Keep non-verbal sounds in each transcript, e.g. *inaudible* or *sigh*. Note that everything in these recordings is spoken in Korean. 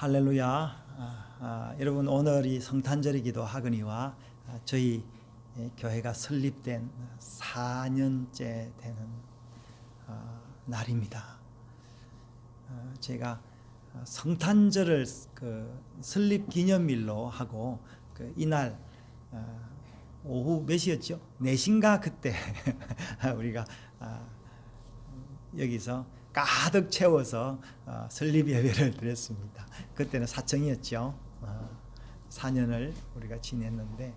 할렐루야. 아, 아, 여러분 오늘이 성탄절이기도 하거니와 아, 저희 예, 교회가 설립된 4년째 되는 아, 날입니다. 아, 제가 아, 성탄절을 그 설립 기념일로 하고 그 이날 아, 오후 몇 시였죠? 4시인가 그때 *laughs* 우리가 아, 여기서 가득 채워서 어, 설립 예배를 드렸습니다. 그때는 사청이었죠. 어, 4년을 우리가 지냈는데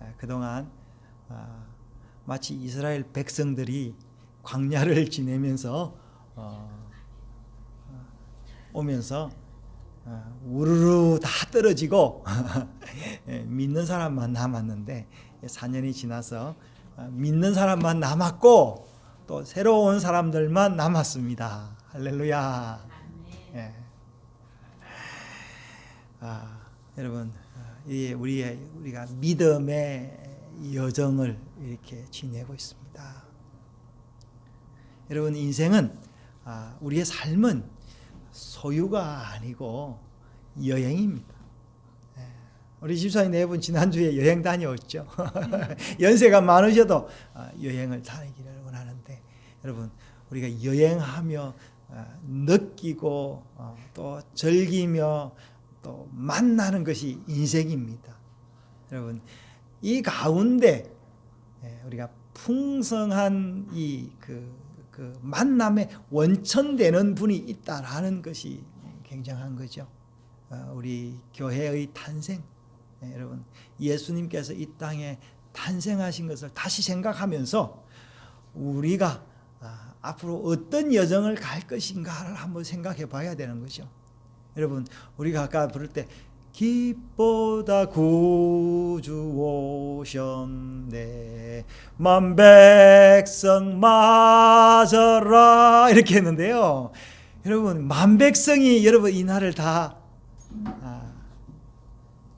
어, 그동안 어, 마치 이스라엘 백성들이 광야를 *laughs* 지내면서 어, 어, 오면서 어, 우르르 다 떨어지고 *laughs* 예, 믿는 사람만 남았는데 4년이 지나서 어, 믿는 사람만 남았고 또 새로운 사람들만 남았습니다. 할렐루야. 예. 아, 여러분, 아, 이 우리의 우리가 믿음의 여정을 이렇게 지내고 있습니다. 여러분 인생은 아, 우리의 삶은 소유가 아니고 여행입니다. 예. 우리 집사님 네 분 지난주에 여행 다녀왔죠. *laughs* 연세가 많으셔도 아, 여행을 다니기를 여러분 우리가 여행하며 아, 느끼고 어, 또 즐기며 또 만나는 것이 인생입니다. 여러분 이 가운데 예, 우리가 풍성한 이그 그 만남의 원천 되는 분이 있다라는 것이 굉장한 거죠. 어, 우리 교회의 탄생, 예, 여러분 예수님께서 이 땅에 탄생하신 것을 다시 생각하면서 우리가 아, 앞으로 어떤 여정을 갈 것인가를 한번 생각해 봐야 되는 거죠. 여러분 우리가 아까 부를 때 기쁘다 구주 오셨네. 만 백성 맞아라. 이렇게 했는데요. 여러분 만 백성이 여러분 이 날을 다 아,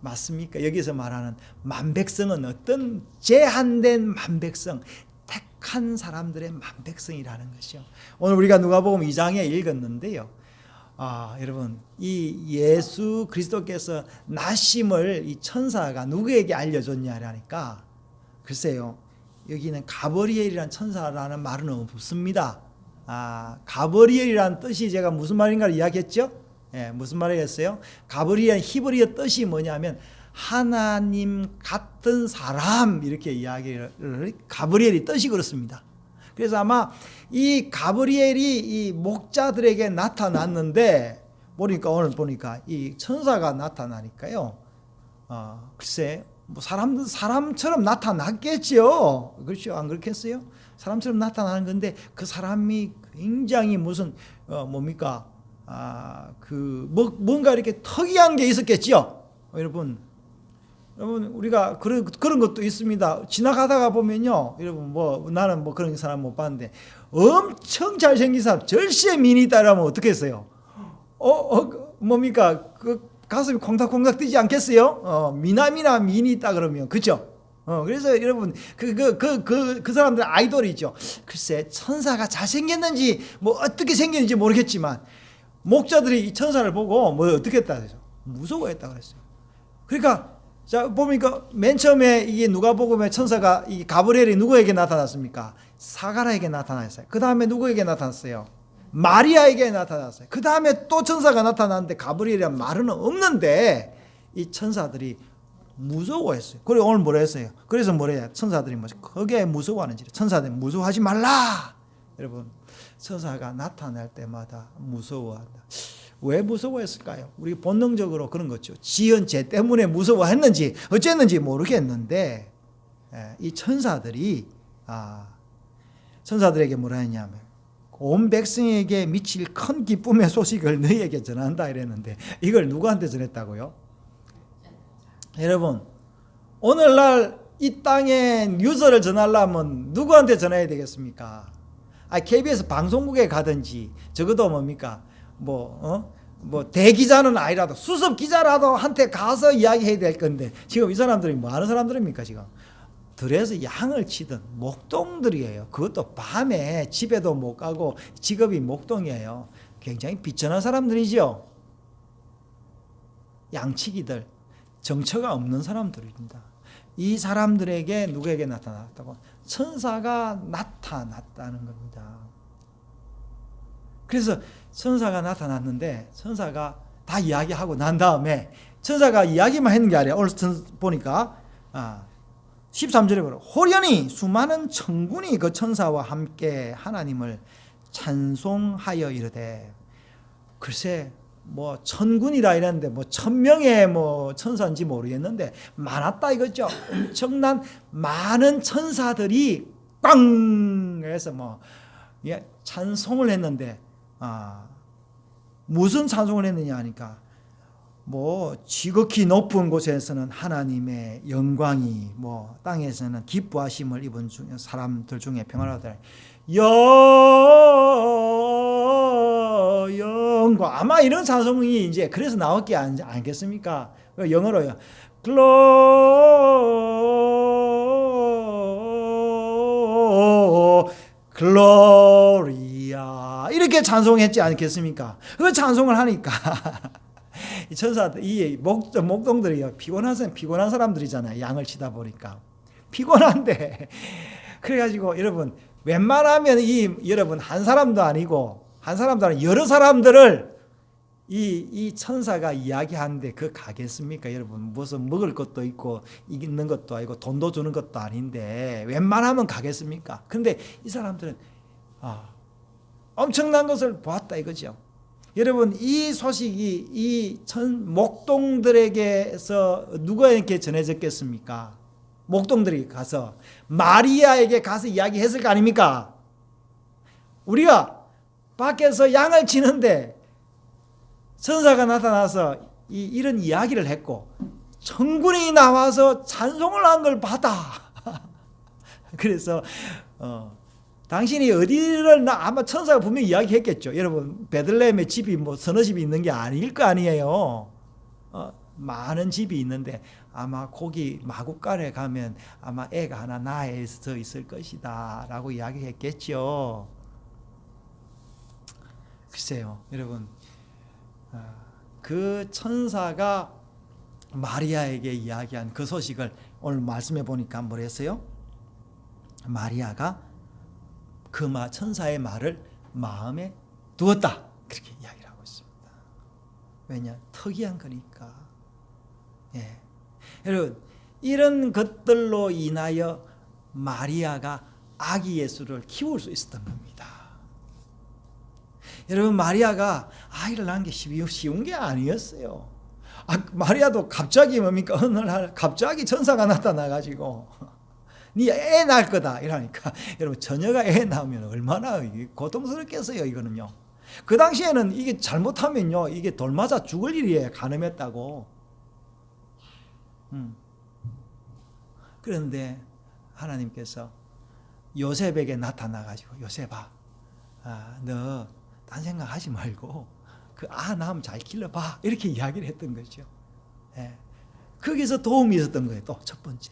맞습니까? 여기서 말하는 만 백성은 어떤 제한된 만 백성 택한 사람들의 만 백성이라는 것이요 오늘 우리가 누가복음 2장에 읽었는데요 아, 여러분, 이 예수 그리스도께서 나심을 이 천사가 누구에게 알려줬냐라니까, 글쎄요, 여기는 가버리엘이란 천사라는 말은 없습니다. 아, 가버리엘이란 뜻이 제가 무슨 말인가를 이야기했죠? 예, 무슨 말이었어요? 가버리엘 히브리어 뜻이 뭐냐면, 하나님 같은 사람, 이렇게 이야기를, 가버리엘이 뜻이 그렇습니다. 그래서 아마 이 가브리엘이 이 목자들에게 나타났는데 보니까 오늘 보니까 이 천사가 나타나니까요. 어, 글쎄 뭐 사람 사람처럼 나타났겠지요. 그렇죠? 안 그렇겠어요? 사람처럼 나타나는 건데 그 사람이 굉장히 무슨 어, 뭡니까? 아, 그 뭐, 뭔가 이렇게 특이한 게 있었겠지요. 어, 여러분 여러분 우리가 그런 그런 것도 있습니다. 지나가다가 보면요, 여러분 뭐 나는 뭐 그런 사람 못 봤는데 엄청 잘생긴 사람 절세 미니 있다라면 어떻게 했어요? 어, 어 뭡니까 그 가슴이 콩닥콩닥 뛰지 않겠어요? 어 미남이나 미니 있다 그러면 그죠? 어 그래서 여러분 그 그 그 그 그 사람들 아이돌이죠. 글쎄 천사가 잘생겼는지 뭐 어떻게 생겼는지 모르겠지만 목자들이 이 천사를 보고 뭐 어떻게 했다 그래서 무서워했다 그랬어요. 그러니까 자 보니까 맨 처음에 이게 누가복음의 천사가 이 가브리엘이 누구에게 나타났습니까? 사가라에게 나타났어요. 그 다음에 누구에게 나타났어요? 마리아에게 나타났어요. 그 다음에 또 천사가 나타났는데 가브리엘이란 말은 없는데 이 천사들이 무서워했어요. 그리고 오늘 뭐라 했어요? 그래서 뭐래요? 천사들이 뭐 크게 무서워하는지 천사들이 무서워하지 말라. 여러분 천사가 나타날 때마다 무서워한다. 왜 무서워했을까요? 우리 본능적으로 그런 거죠. 지은 죄 때문에 무서워했는지 어쨌는지 모르겠는데 예, 이 천사들이 아, 천사들에게 뭐라 했냐면 온 백성에게 미칠 큰 기쁨의 소식을 너희에게 전한다 이랬는데 이걸 누구한테 전했다고요? 여러분 오늘날 이 땅에 뉴스를 전하려면 누구한테 전해야 되겠습니까? 아, KBS 방송국에 가든지 적어도 뭡니까? 뭐, 어? 뭐 대기자는 아니라도 수습 기자라도 한테 가서 이야기해야 될 건데 지금 이 사람들이 뭐 하는 사람들입니까 지금 들에서 양을 치던 목동들이에요 그것도 밤에 집에도 못 가고 직업이 목동이에요 굉장히 비천한 사람들이죠 양치기들, 정처가 없는 사람들입니다. 이 사람들에게 누구에게 나타났다고? 천사가 나타났다는 겁니다. 그래서 천사가 나타났는데 천사가 다 이야기하고 난 다음에 천사가 이야기만 했는 게 아니라 오늘 천- 보니까 아, 13절에 보면 호련히 수많은 천군이 그 천사와 함께 하나님을 찬송하여 이르되 글쎄 뭐 천군이라 이랬는데 뭐 천명의 뭐 천사인지 모르겠는데 많았다 이거죠. 엄청난 많은 천사들이 꽝 해서 뭐 예, 찬송을 했는데 아 무슨 찬송을 했느냐 하니까 뭐 지극히 높은 곳에서는 하나님의 영광이 뭐 땅에서는 기뻐하심을 입은 중, 사람들 중에 평안하다. 여 영광 아마 이런 찬송이 이제 그래서 나왔기 안, 아니겠습니까? 영어로요. 글로 글로리아 이렇게 찬송했지 않겠습니까? 그 찬송을 하니까? *laughs* 이 천사들 이 목, 목동들이요 피곤한 사람 피곤한 사람들이잖아요 양을 치다 보니까. 피곤한데. *laughs* 그래가지고 여러분 웬만하면 이 여러분 한 사람도 아니고 한 사람도 아니고 여러 사람들을 이, 이 천사가 이야기하는데 그 가겠습니까? 여러분 무슨 먹을 것도 있고 있는 것도 아니고 돈도 주는 것도 아닌데 웬만하면 가겠습니까? 근데 이 사람들은 아, 엄청난 것을 보았다 이거죠 여러분 이 소식이 이천 목동들에게서 누구에게 전해졌겠습니까? 목동들이 가서 마리아에게 가서 이야기했을 거 아닙니까? 우리가 밖에서 양을 치는데 천사가 나타나서 이, 이런 이야기를 했고 천군이 나와서 찬송을 한 걸 받아. *laughs* 그래서 어, 당신이 어디를 나 아마 천사가 분명히 이야기했겠죠. 여러분 베들레헴에 집이 뭐 서너 집이 있는 게 아닐 거 아니에요. 어, 많은 집이 있는데 아마 거기 마국간에 가면 아마 애가 하나 나에서 있을 것이다라고 이야기했겠죠. 글쎄요, 여러분 아, 그 천사가 마리아에게 이야기한 그 소식을 오늘 말씀해 보니까 뭐랬어요? 마리아가 그 마, 천사의 말을 마음에 두었다. 그렇게 이야기를 하고 있습니다. 왜냐? 특이한 거니까. 예. 여러분, 이런 것들로 인하여 마리아가 아기 예수를 키울 수 있었던 겁니다. 여러분, 마리아가 아이를 낳은 게 쉬운, 게 아니었어요. 아, 마리아도 갑자기 뭡니까? 어느 날 갑자기 천사가 나타나가지고 네 애 낳을 거다 이러니까 *laughs* 여러분 처녀가 애 낳으면 얼마나 고통스럽겠어요 이거는요. 그 당시에는 이게 잘못하면요 이게 돌 맞아 죽을 일이에요 가늠했다고. 음. 그런데 하나님께서 요셉에게 나타나 가지고 요셉아, 아, 너딴 생각하지 말고 그아 낳으면 잘 길러봐 이렇게 이야기를 했던 거죠. 예. 거기서 도움이 있었던 거예요. 또 첫 번째.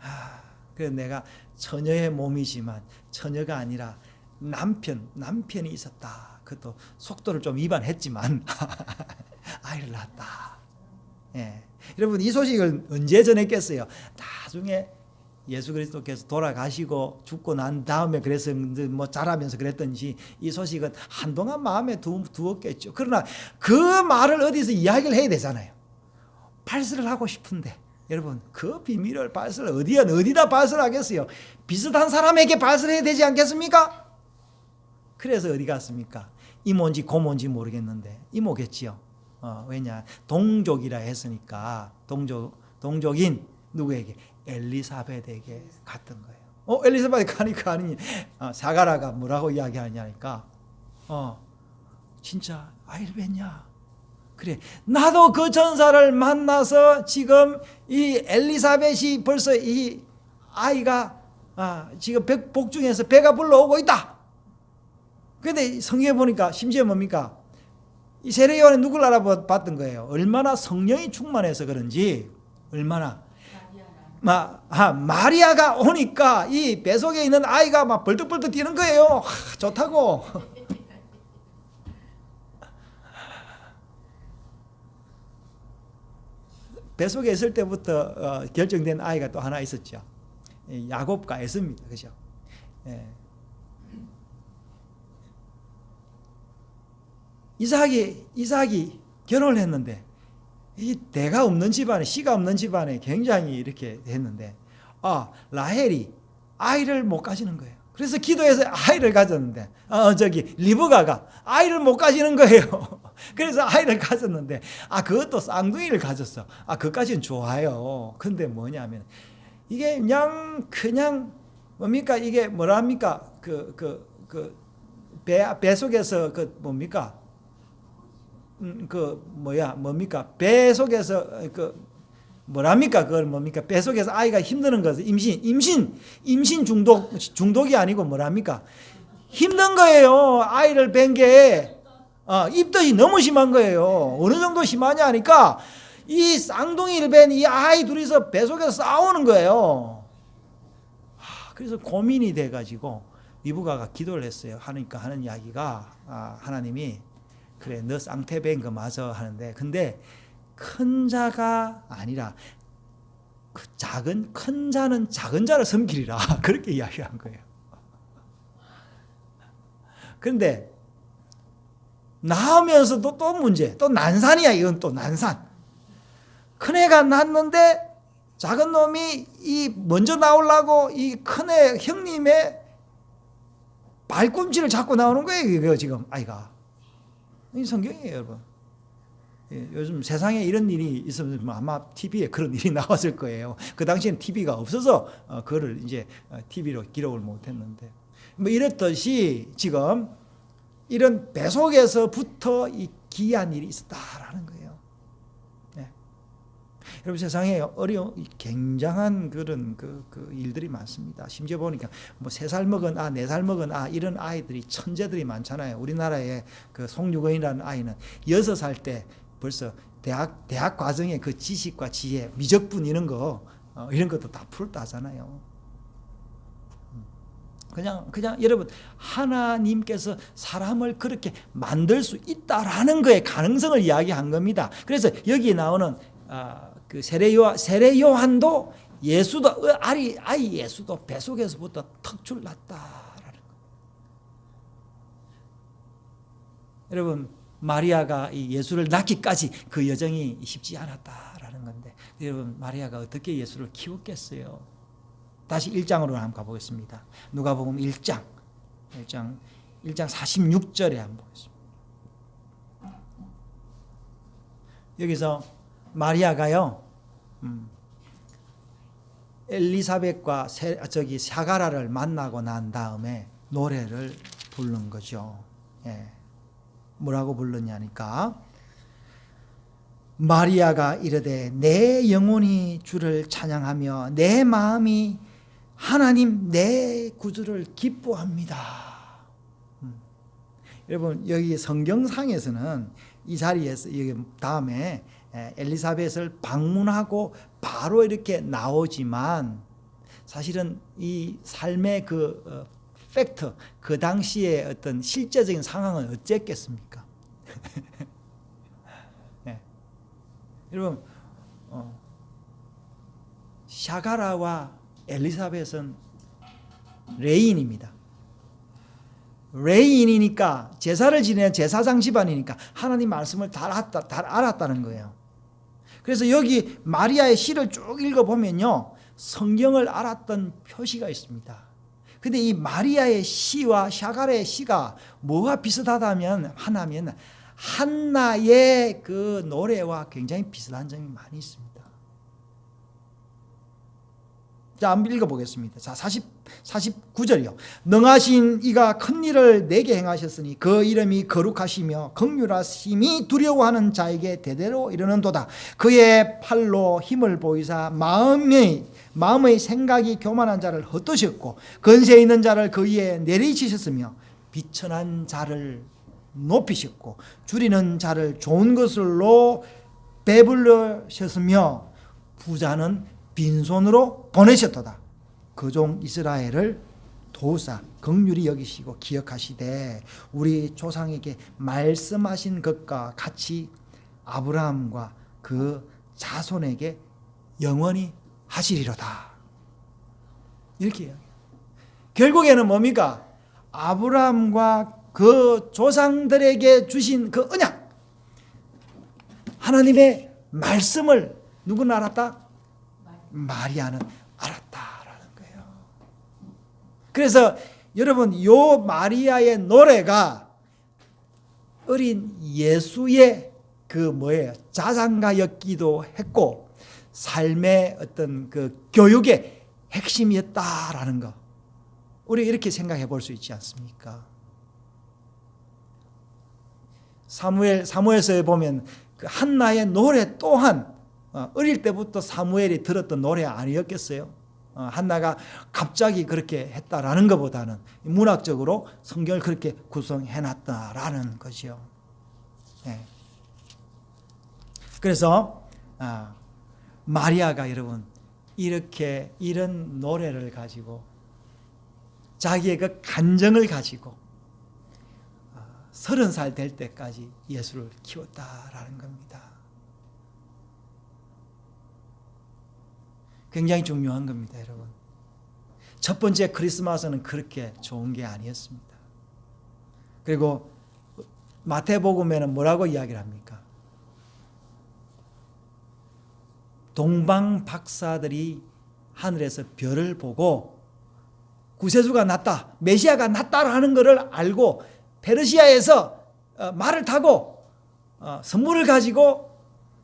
아, 그래서 내가 처녀의 몸이지만 처녀가 아니라 남편, 남편이 있었다. 그것도 속도를 좀 위반했지만 *laughs* 아이를 낳았다. 예. 여러분 이 소식을 언제 전했겠어요? 나중에 예수 그리스도께서 돌아가시고 죽고 난 다음에 그래서 뭐 자라면서 그랬던지 이 소식은 한동안 마음에 두, 두었겠죠. 그러나 그 말을 어디서 이야기를 해야 되잖아요. 발설을 하고 싶은데 여러분 그 비밀을 발설 어디야 어디다 발설하겠어요? 비슷한 사람에게 발설해야 되지 않겠습니까? 그래서 어디 갔습니까? 이모인지 고모인지 모르겠는데 이모겠지요. 어, 왜냐 동족이라 했으니까 동족 동족인 누구에게 엘리사벳에게 갔던 거예요. 어 엘리사벳 가니까 아니 어, 사가라가 뭐라고 이야기하냐니까 어 진짜 아이를 뵀냐? 그래 나도 그 전사를 만나서 지금 이 엘리사벳이 벌써 이 아이가 아, 지금 백, 복중에서 배가 불러오고 있다. 근데 성경에 보니까 심지어 뭡니까? 이 세례 요한이 누굴 알아봤던 거예요? 얼마나 성령이 충만해서 그런지 얼마나 마, 아, 마리아가 오니까 이 뱃속에 있는 아이가 막 벌떡벌떡 뛰는 거예요. 하, 좋다고. 뱃속에 있을 때부터 어, 결정된 아이가 또 하나 있었죠. 이 야곱과 에서입니다. 그죠? 예. 이삭이 이삭이 결혼을 했는데 이 대가 없는 집안에 씨가 없는 집안에 굉장히 이렇게 됐는데 아 라헬이 아이를 못 가지는 거예요. 그래서 기도해서 아이를 가졌는데 어 저기 리브가가 아이를 못 가지는 거예요. *laughs* 그래서 아이를 가졌는데 아 그것도 쌍둥이를 가졌어. 아 그까지는 좋아요. 근데 뭐냐면 이게 그냥 그냥 뭡니까 이게 뭐랍니까 그 그 그 배 배 속에서 그 뭡니까 음, 그 뭐야 뭡니까 배 속에서 그 뭐랍니까? 그걸 뭡니까? 배 속에서 아이가 힘드는 것은 임신 임신 임신 중독 중독이 아니고 뭐랍니까? 힘든 거예요. 아이를 뵌 게 어, 입덧이 너무 심한 거예요. 어느 정도 심하냐 하니까 이 쌍둥이를 뵌 이 아이 둘이서 배 속에서 싸우는 거예요. 하, 그래서 고민이 돼가지고 리브가가 기도를 했어요. 하니까 하는 이야기가 아, 하나님이 그래 너 쌍태배인 거 맞아 하는데. 근데 큰 자가 아니라 그 작은 큰 자는 작은 자를 섬기리라 *laughs* 그렇게 이야기한 거예요. 그런데 낳으면서도 또 문제 또 난산이야 이건 또 난산 큰 애가 낳는데 작은 놈이 이 먼저 나오려고 이 큰 애 형님의 발꿈치를 잡고 나오는 거예요 이거 지금 아이가 이 성경이에요, 여러분. 예, 요즘 세상에 이런 일이 있으면 뭐 아마 TV에 그런 일이 *laughs* 나왔을 거예요. 그 당시엔 TV가 없어서 어, 그거를 이제 TV로 기록을 못했는데 뭐 이랬듯이 지금 이런 배속에서부터 이 기이한 일이 있었다라는 거예요. 네. 여러분 세상에 어려운 굉장한 그런 그, 그 일들이 많습니다. 심지어 보니까 뭐 세 살 먹은 아, 네 살 먹은 아 이런 아이들이 천재들이 많잖아요. 우리나라의 그 송유건이라는 아이는 여섯 살때 벌써 대학 대학 과정의 그 지식과 지혜, 미적분 이런 거 어, 이런 것도 다 풀었다잖아요. 그냥 그냥 여러분 하나님께서 사람을 그렇게 만들 수 있다라는 거의 가능성을 이야기한 겁니다. 그래서 여기 나오는 아, 그 세례 요한 세례 요한도 예수도 어, 아이 아이 예수도 뱃속에서부터 턱줄 났다라는 거. 여러분 마리아가 이 예수를 낳기까지 그 여정이 쉽지 않았다라는 건데 여러분 마리아가 어떻게 예수를 키웠겠어요? 다시 1장으로 한번 가보겠습니다. 누가복음 1장 1장 1장 46절에 한번 보겠습니다. 여기서 마리아가요. 음, 엘리사벳과 세, 저기 사가라를 만나고 난 다음에 노래를 부른 거죠. 예. 뭐라고 불렀냐니까 마리아가 이르되 내 영혼이 주를 찬양하며 내 마음이 하나님 내 구주를 기뻐합니다. 음. 여러분 여기 성경상에서는 이 자리에서 여기 다음에 엘리사벳을 방문하고 바로 이렇게 나오지만 사실은 이 삶의 그 어, 팩트 그 당시의 어떤 실제적인 상황은 어쨌겠습니까? *laughs* 네. 여러분 어, 샤가라와 엘리사벳은 레인입니다. 레인이니까 제사를 지내는 제사장 집안이니까 하나님 말씀을 다 알았다, 다 알았다는 거예요. 그래서 여기 마리아의 시를 쭉 읽어보면요. 성경을 알았던 표시가 있습니다. 근데 이 마리아의 시와 샤갈의 시가 뭐가 비슷하다면 하나면 한나의 그 노래와 굉장히 비슷한 점이 많이 있습니다. 자, 한번 읽어보겠습니다. 자, 40, 49절이요. 능하신 이가 큰 일을 내게 행하셨으니 그 이름이 거룩하시며 극률하심이 두려워하는 자에게 대대로 이르는도다. 그의 팔로 힘을 보이사 마음의 마음의 생각이 교만한 자를 헛도셨고 건세 있는 자를 그 위에 내리치셨으며 비천한 자를 높이셨고 줄이는 자를 좋은 것으로 배불러셨으며 부자는 빈손으로 보내셨도다. 그종 이스라엘을 도우사 긍휼히 여기시고 기억하시되 우리 조상에게 말씀하신 것과 같이 아브라함과 그 자손에게 영원히 하시리로다. 이렇게 이야기. 결국에는 뭡니까? 아브라함과 그 조상들에게 주신 그 언약, 하나님의 말씀을 누구는 알았다? 마리아는 알았다라는 거예요. 그래서 여러분 요 마리아의 노래가 어린 예수의 그 뭐예요 자장가였기도 했고 삶의 어떤 그 교육의 핵심이었다라는 거 우리 이렇게 생각해 볼 수 있지 않습니까? 사무엘 사무엘서에 보면 그 한나의 노래 또한 어, 어릴 때부터 사무엘이 들었던 노래 아니었겠어요? 어, 한나가 갑자기 그렇게 했다라는 것보다는 문학적으로 성경을 그렇게 구성해 놨다라는 것이요. 예. 그래서 아, 마리아가 여러분 이렇게 이런 노래를 가지고 자기의 그 간정을 가지고 아, 서른 살 될 때까지 예수를 키웠다라는 겁니다. 굉장히 중요한 겁니다, 여러분. 첫 번째 크리스마스는 그렇게 좋은 게 아니었습니다. 그리고 마태복음에는 뭐라고 이야기를 합니까? 동방 박사들이 하늘에서 별을 보고 구세주가 났다, 메시아가 났다라는 것을 알고 페르시아에서 어, 말을 타고 어, 선물을 가지고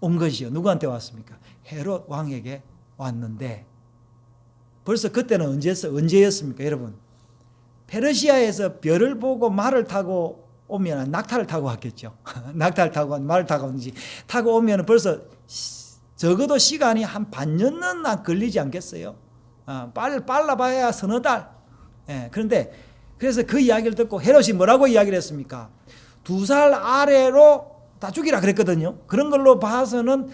온 것이요. 누구한테 왔습니까? 헤롯 왕에게 왔는데 벌써 그때는 언제였, 언제였습니까, 여러분? 페르시아에서 별을 보고 말을 타고 오면 낙타를 타고 왔겠죠. *laughs* 낙타를 타고 말을 타고 오는지 타고 오면 벌써 시- 적어도 시간이 한 반년은 걸리지 않겠어요. 아, 빨 빨라봐야 서너 달. 예, 그런데 그래서 그 이야기를 듣고 헤롯이 뭐라고 이야기를 했습니까? 두 살 아래로 다 죽이라 그랬거든요. 그런 걸로 봐서는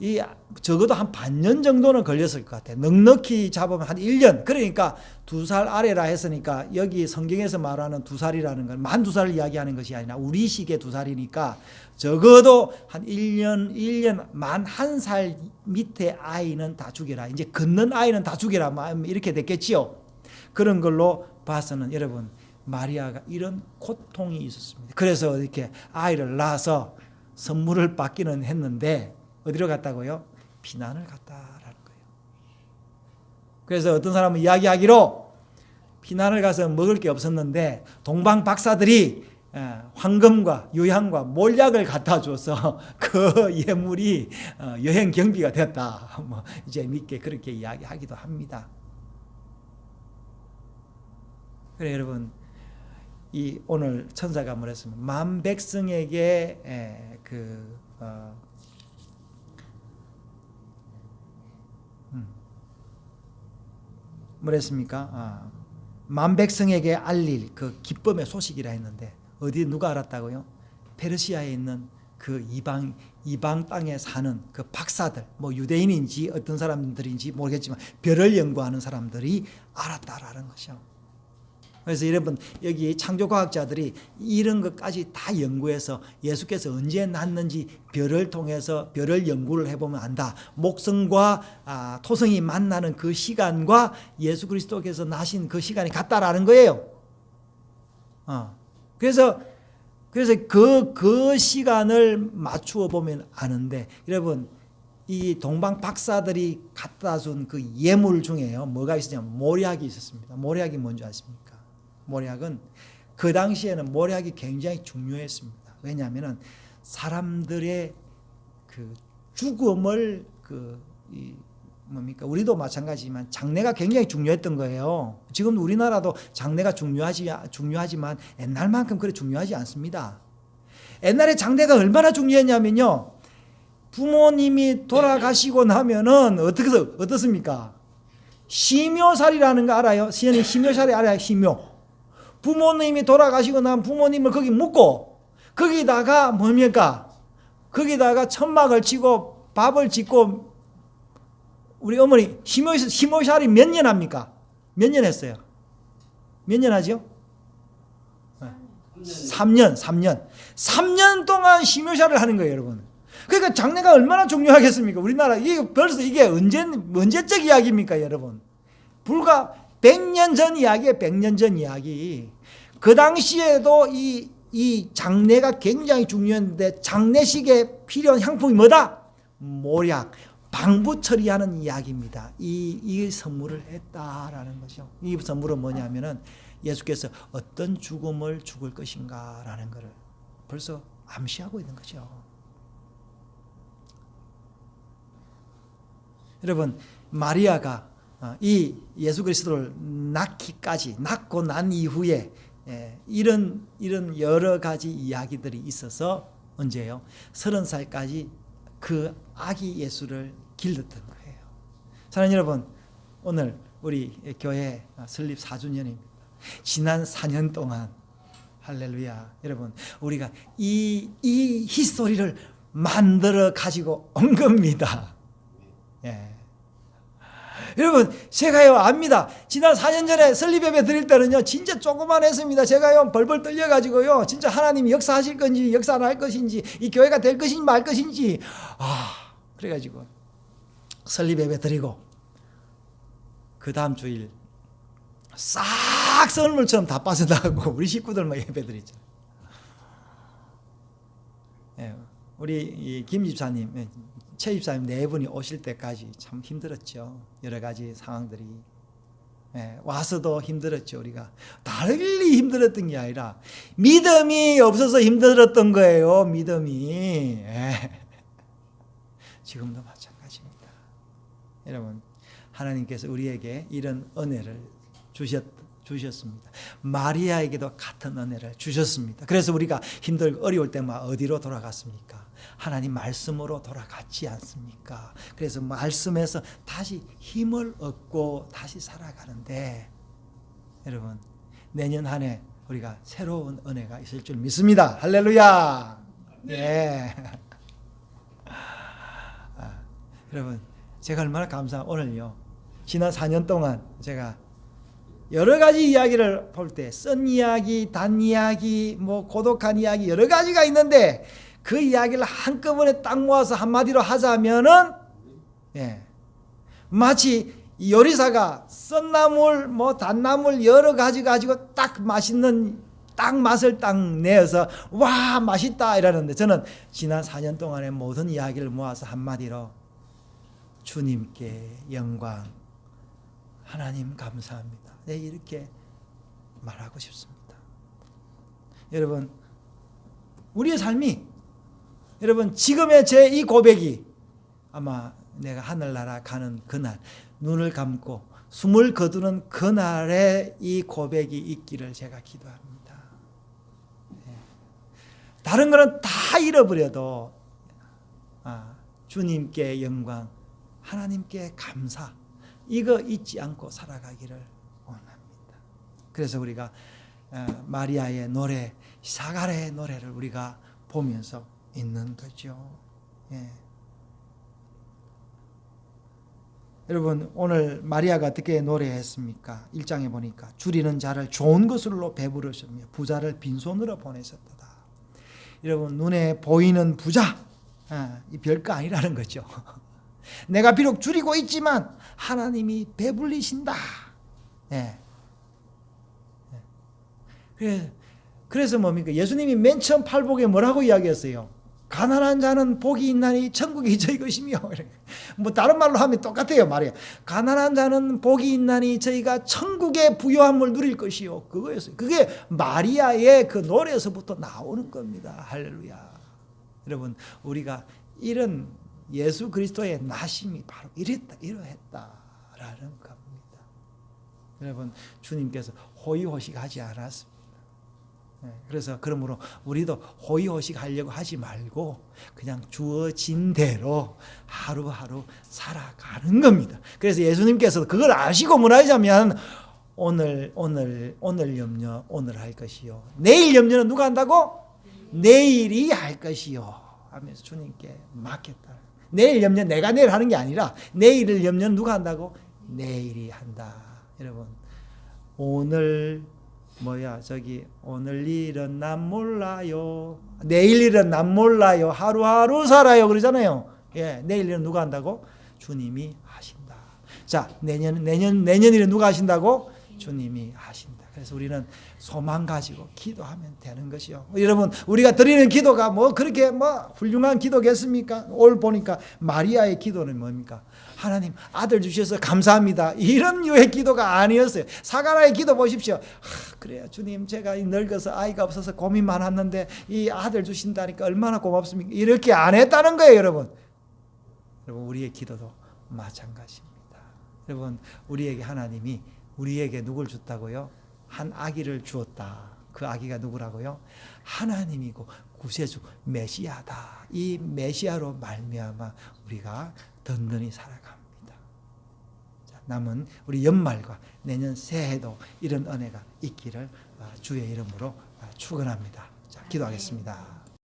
이 적어도 한 반년 정도는 걸렸을 것 같아요. 넉넉히 잡으면 한 1년. 그러니까 두 살 아래라 했으니까 여기 성경에서 말하는 두 살이라는 건 만 두 살을 이야기하는 것이 아니라 우리 식의 두 살이니까 적어도 한 1년, 1년 만 한 살 밑에 아이는 다 죽여라. 이제 걷는 아이는 다 죽여라. 뭐 이렇게 됐겠지요. 그런 걸로 봐서는 여러분 마리아가 이런 고통이 있었습니다. 그래서 이렇게 아이를 낳아서 선물을 받기는 했는데 어디로 갔다고요? 피난을 갔다라는 거예요. 그래서 어떤 사람은 이야기하기로 피난을 가서 먹을 게 없었는데 동방 박사들이 예, 황금과 유향과 몰약을 갖다 줘서 *laughs* 그 예물이 어, 여행 경비가 됐다. 뭐 이제 믿게 그렇게 이야기하기도 합니다. 그래 여러분 이 오늘 천사가 뭐랬습니까? 만 백성에게 에, 그 어, 음, 뭐랬습니까? 아, 만 백성에게 알릴 그 기쁨의 소식이라 했는데 어디 누가 알았다고요? 페르시아에 있는 그 이방 이방 땅에 사는 그 박사들 뭐 유대인인지 어떤 사람들인지 모르겠지만 별을 연구하는 사람들이 알았다라는 것이요. 그래서 여러분 여기 창조과학자들이 이런 것까지 다 연구해서 예수께서 언제 났는지 별을 통해서 별을 연구를 해보면 안다. 목성과 아, 토성이 만나는 그 시간과 예수 그리스도께서 나신 그 시간이 같다라는 거예요. 어. 그래서 그래서 그, 그 시간을 맞추어 보면 아는데, 여러분, 이 동방 박사들이 갖다 준 그 예물 중에요. 뭐가 있었냐면, 모략이 있었습니다. 모략이 뭔지 아십니까? 모략은 그 당시에는 모략이 굉장히 중요했습니다. 왜냐하면 사람들의 그 죽음을 그, 이 뭡니까? 우리도 마찬가지지만 장례가 굉장히 중요했던 거예요. 지금 우리나라도 장례가 중요하지 중요하지만 옛날만큼 그래 중요하지 않습니다. 옛날에 장례가 얼마나 중요했냐면요. 부모님이 돌아가시고 나면은 어떻게 어떻습니까? 심요살이라는 거 알아요? 시연이 심요살이 알아요? 심요. 부모님이 돌아가시고 나면 부모님을 거기 묻고 거기다가 뭡니까? 거기다가 천막을 치고 밥을 짓고 우리 어머니 심호살이 몇년 합니까? 몇 년 했어요? 몇 년 하죠? 3년, 3년. 3년 동안 심호살을 하는 거예요, 여러분. 그러니까 장래가 얼마나 중요하겠습니까? 우리나라 이게 벌써 이게 언제 언제적 이야기입니까, 여러분? 불과 100년 전 이야기에 100년 전 이야기. 그 당시에도 이, 이 장례가 굉장히 중요한데 장례식에 필요한 향품이 뭐다? 모략, 방부 처리하는 이야기입니다. 이, 이 선물을 했다라는 거죠. 이 선물은 뭐냐면은 예수께서 어떤 죽음을 죽을 것인가라는 것을 벌써 암시하고 있는 거죠. 여러분 마리아가 어, 이 예수 그리스도를 낳기까지 낳고 난 이후에 예, 이런 이런 여러 가지 이야기들이 있어서 언제요? 서른 살까지 그 아기 예수를 길렀던 거예요. 사랑하는 여러분, 오늘 우리 교회 설립 4주년입니다. 지난 4년 동안 할렐루야. 여러분, 우리가 이, 이 히스토리를 만들어 가지고 온 겁니다. 예. 여러분, 제가요, 압니다. 지난 4년 전에 설립 예배 드릴 때는요, 진짜 조그만 했습니다. 제가요, 벌벌 떨려가지고요, 진짜 하나님이 역사하실 건지, 역사 안 할 것인지, 이 교회가 될 것인지 말 것인지, 아, 그래가지고, 설립 예배 드리고, 그 다음 주일, 싹 썰물처럼 다 빠져나가고, 우리 식구들만 예배 드리죠. 예, 우리 이김 집사님, 예, 최 집사님 네 분이 오실 때까지 참 힘들었죠. 여러 가지 상황들이. 예, 와서도 힘들었죠, 우리가. 달리 힘들었던 게 아니라, 믿음이 없어서 힘들었던 거예요, 믿음이. 예. 지금도 마찬가지입니다. 여러분, 하나님께서 우리에게 이런 은혜를 주셨, 주셨습니다. 마리아에게도 같은 은혜를 주셨습니다. 그래서 우리가 힘들고 어려울 때마다 어디로 돌아갔습니까? 하나님 말씀으로 돌아갔지 않습니까? 그래서 말씀에서 다시 힘을 얻고 다시 살아가는데 여러분 내년 한 해 우리가 새로운 은혜가 있을 줄 믿습니다. 할렐루야. 예. *laughs* 아, 여러분 제가 얼마나 감사 오늘요. 지난 4년 동안 제가 여러 가지 이야기를 볼 때 쓴 이야기, 단 이야기, 뭐 고독한 이야기 여러 가지가 있는데 그 이야기를 한꺼번에 딱 모아서 한마디로 하자면은 예. 마치 이 요리사가 쓴 나물 뭐 단나물 여러 가지 가지고 딱 맛있는 딱 맛을 딱 내어서 와 맛있다 이러는데 저는 지난 4년 동안의 모든 이야기를 모아서 한마디로 주님께 영광 하나님 감사합니다. 네, 이렇게 말하고 싶습니다. 여러분, 우리의 삶이 여러분 지금의 제 이 고백이 아마 내가 하늘나라 가는 그날 눈을 감고 숨을 거두는 그날에 이 고백이 있기를 제가 기도합니다. 예. 다른 거는 다 잃어버려도 아, 주님께 영광, 하나님께 감사 이거 잊지 않고 살아가기를 원합니다. 그래서 우리가 어, 마리아의 노래, 사가랴의 노래를 우리가 보면서 있는 거죠. 예. 여러분 오늘 마리아가 어떻게 노래했습니까? 1장에 보니까 줄이는 자를 좋은 것으로 배부르셨며 부자를 빈손으로 보내셨다. 여러분 눈에 보이는 부자 아, 이 별거 아니라는 거죠. *laughs* 내가 비록 줄이고 있지만 하나님이 배불리신다. 예. 예. 그래서 뭡니까? 예수님이 맨 처음 팔복에 뭐라고 이야기했어요? 가난한 자는 복이 있나니 천국이 저희 것이며 *laughs* 뭐 다른 말로 하면 똑같아요 말이에요. 가난한 자는 복이 있나니 저희가 천국의 부요함을 누릴 것이요. 그거였어요. 그게 마리아의 그 노래에서부터 나오는 겁니다. 할렐루야. 여러분 우리가 이런 예수 그리스도의 나심이 바로 이랬다 이러했다라는 겁니다. 여러분 주님께서 호의호식하지 않았습니다. 네, 그래서 그러므로 우리도 호의호식 하려고 하지 말고 그냥 주어진 대로 하루하루 살아가는 겁니다. 그래서 예수님께서 그걸 아시고 뭐라 하자면 오늘 오늘 오늘 염려 오늘 할 것이요. 내일 염려는 누가 한다고? 내일이 할 것이요. 하면서 주님께 맡겼다. 내일 염려 내가 내일 하는 게 아니라 내일을 염려는 누가 한다고? 내일이 한다. 여러분 오늘 뭐야 저기 오늘 일은 난 몰라요. 내일 일은 난 몰라요. 하루하루 살아요. 그러잖아요. 예, 내일 일은 누가 한다고? 주님이 하신다. 자, 내년 내년 내년 일은 누가 하신다고? 주님이 하신다. 그래서 우리는 소망 가지고 기도하면 되는 것이요. 여러분, 우리가 드리는 기도가 뭐 그렇게 뭐 훌륭한 기도겠습니까? 올 보니까 마리아의 기도는 뭡니까? 하나님 아들 주셔서 감사합니다. 이런 유의 기도가 아니었어요. 사가라의 기도 보십시오. 하, 그래요. 주님 제가 늙어서 아이가 없어서 고민 많았는데 이 아들 주신다니까 얼마나 고맙습니까? 이렇게 안 했다는 거예요, 여러분. 여러분 우리의 기도도 마찬가지입니다. 여러분 우리에게 하나님이 우리에게 누굴 줬다고요? 한 아기를 주었다. 그 아기가 누구라고요? 하나님이고 구세주 메시아다. 이 메시아로 말미암아 우리가 든든히 살아갑니다. 자, 남은 우리 연말과 내년 새해도 이런 은혜가 있기를 아, 주의 이름으로 아, 축원합니다. 자, 기도하겠습니다.